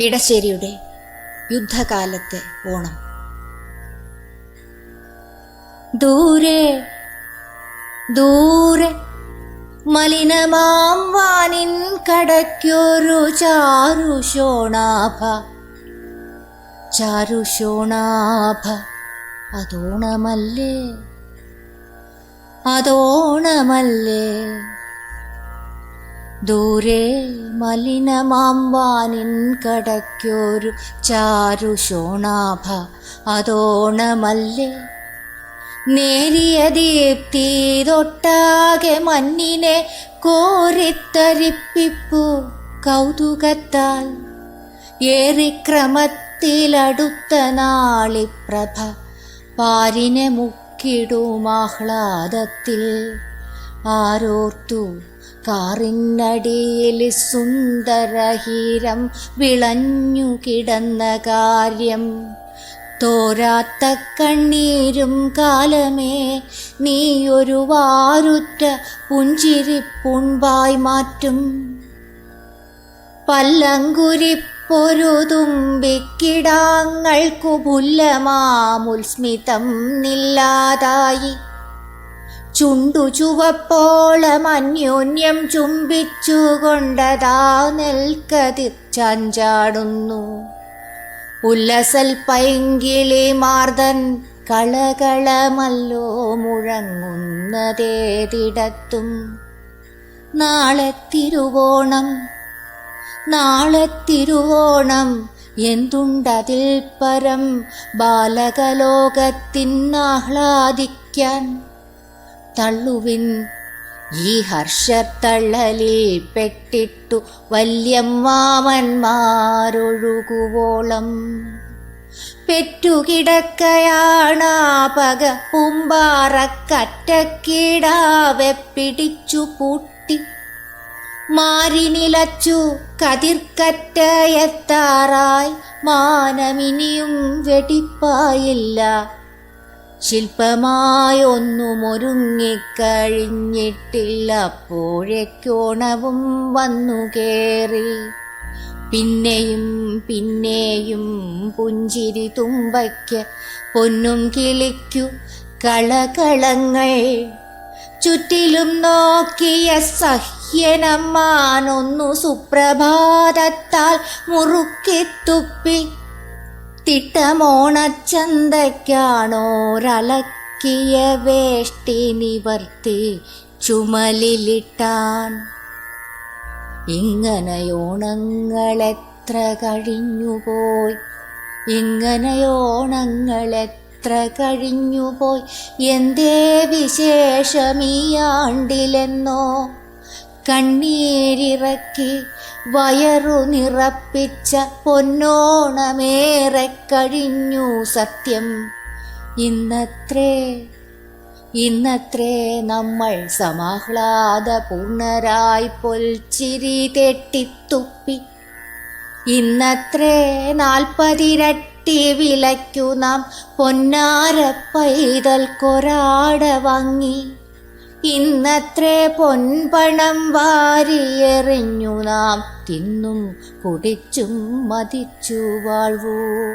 ഇടശ്ശേരിയുടെ യുദ്ധകാലത്തെ ഓണം. ദൂരെ ദൂരെ മലിനമാം വാനിൻ കടയ്ക്കൊരു ചാരുശോണാഭ ചാരുശോണാഭ അതോണമല്ലേ? അതോണമല്ലേ? ദൂരെ മലിനമാമ്പാനിൻ കടക്കോരു ചാരു ശോണാഭ അതോണമല്ലേ. നേരിയ ദീപ്തി തൊട്ടാകെ മണ്ണിനെ കോരിത്തരിപ്പിപ്പു കൗതുകത്താൽ. ഏറിക്രമത്തിലടുത്ത നാളിപ്രഭ പാരിനെ മുക്കിടുമാഹ്ലാദത്തിൽ. ആരോർത്തു കാറിനടിയിൽ സുന്ദരഹീരം വിളഞ്ഞു കിടന്ന കാര്യം. തോരാത്ത കണ്ണീരും കാലമേ നീ ഒരു വാരുറ്റ പുഞ്ചിരിപ്പുൺപായി മാറ്റും. പല്ലങ്കുരിപ്പൊരു തുമ്പിക്കിടാങ്ങൾക്കു പുല്ലമാമുൽസ്മിതം നില്ലാതായി. ചുണ്ടു ചുവപ്പോള മന്യോന്യം ചുംബിച്ചുകൊണ്ടതാ നെൽക്കതിർ ചാഞ്ചാടുന്നു. ഉല്ലസൽ പൈങ്കിളി മാർദൻ കളകളമല്ലോ മുഴങ്ങുന്നതേതിടത്തും. നാളെ തിരുവോണം നാളെ തിരുവോണം എന്തുണ്ടതിൽ പരം ബാലകലോകത്തിനാഹ്ലാദിക്കാൻ തള്ളുവിൻ. ഈ ഹർഷത്തള്ളലിൽ പെട്ടിട്ടു വല്യമ്മാമന്മാരൊഴുകുവോളം പെറ്റുകിടക്കയാണ് പക പൂമ്പാറക്കറ്റക്കിടാവെ പിടിച്ചു പൂട്ടി. മാരിനിലച്ചു കതിർക്കറ്റയെത്താറായി മാനമിനിയും വെടിപ്പായില്ല. ശില്പമായൊന്നുമൊരുങ്ങിക്കഴിഞ്ഞിട്ടില്ല. അപ്പോഴേക്കോണവും വന്നു കേറി. പിന്നെയും പിന്നെയും പുഞ്ചിരി തുമ്പയ്ക്ക് പൊന്നും കിളിക്കു കളകളങ്ങൾ. ചുറ്റിലും നോക്കിയ സഹ്യനമ്മാനൊന്നു സുപ്രഭാതത്താൽ മുറുക്കിത്തുപ്പി തിട്ടമോണച്ചന്തയ്ക്കാണോരലക്കിയ വേഷ്ടി നിവർത്തി ചുമലിലിട്ടാൻ. ഇങ്ങനെയോണങ്ങളെത്ര കഴിഞ്ഞുപോയി? ഇങ്ങനെയോണങ്ങളെത്ര കഴിഞ്ഞുപോയി? എന്തേ വിശേഷമീയാണ്ടിലെന്നോ കണ്ണീരിറക്കി വയറു നിറപ്പിച്ച പൊന്നോണമേറെ കഴിഞ്ഞു സത്യം. ഇന്നത്രേ ഇന്നത്രേ നമ്മൾ സമാഹ്ലാദ പൂർണരായി പൊൽച്ചിരി തെട്ടിത്തുപ്പി. ഇന്നത്രേ നാൽപ്പതിരട്ടി വിലയ്ക്കു നാം പൊന്നാര കൊരാട വാങ്ങി. ഇന്നത്രേ പൊൻപണം വാരിയെറിഞ്ഞു നാം തിന്നും കുടിച്ചും മതിച്ചു വാഴ്വൂ.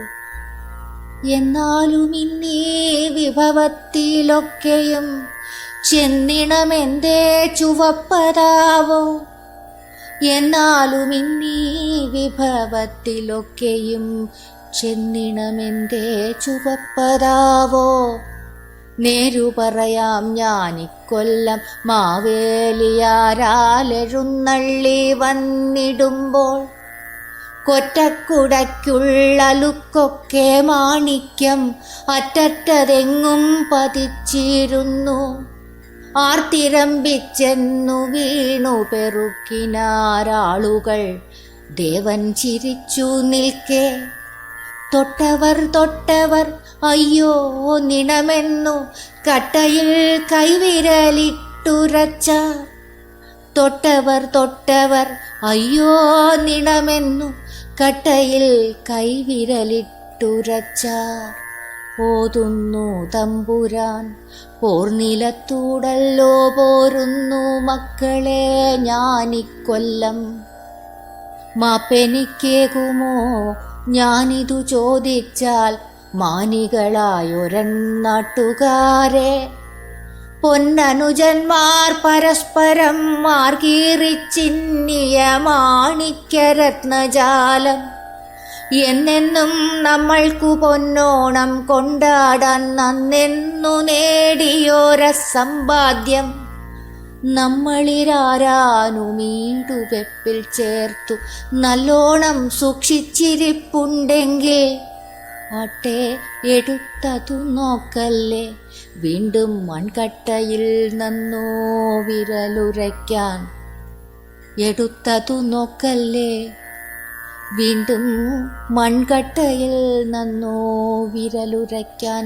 എന്നാലും ഇന്നീ വിഭവത്തിലൊക്കെയും ചെന്നിണമെന്തേ ചുവപ്പതാവോ. എന്നാലും ഇന്നീ വിഭവത്തിലൊക്കെയും ചെന്നിണമെന്തേ ചുവപ്പതാവോ. നേരു പറയാം ഞാനിക്കൊല്ലം മാവേലിയാരാലെഴുന്നള്ളി വന്നിടുമ്പോൾ കൊറ്റക്കുടയ്ക്കുള്ളലുക്കൊക്കെ മാണിക്യം അറ്ററ്റതെങ്ങും പതിച്ചിരുന്നു. ആർത്തിരമ്പിച്ചെന്നു വീണു പെറുക്കിനാരാളുകൾ. ദേവൻ ചിരിച്ചു നിൽക്കേ. തൊട്ടവർ തൊട്ടവർ അയ്യോ നിണമെന്നു കട്ടയിൽ കൈവിരലിട്ടുരച്ച. തൊട്ടവർ തൊട്ടവർ അയ്യോ നിണമെന്നു കട്ടയിൽ കൈവിരലിട്ടുരച്ച. പോതുന്നു തമ്പുരാൻ പോർനിലത്തൂടല്ലോ പോരുന്നു മക്കളെ ഞാനിക്കൊല്ലം. മാപ്പെനിക്കേകുമോ ഞാനിതു ചോദിച്ചാൽ മാനികളായൊരണ്ണാട്ടുകാരെ. പൊന്നനുജന്മാർ പരസ്പരം മാർഗീറിച്ചിന്നിയ മാണിക്യരത്നജാലം. എന്നെന്നും നമ്മൾക്കു പൊന്നോണം കൊണ്ടാടാൻ നന്നെന്നു നേടിയോര സമ്പാദ്യം നമ്മളിരാരാനുമീടുവെപ്പിൽ ചേർത്തു. നല്ലോണം സൂക്ഷിച്ചിരിപ്പുണ്ടെങ്കിൽ ആട്ടെ എടുത്തതു നോക്കല്ലേ? വീണ്ടും മൺകട്ടയിൽ നന്നോ വിരലുരയ്ക്കാൻ. എടുത്തതു നോക്കല്ലേ? വീണ്ടും മൺകട്ടയിൽ നന്നോ വിരലുരയ്ക്കാൻ.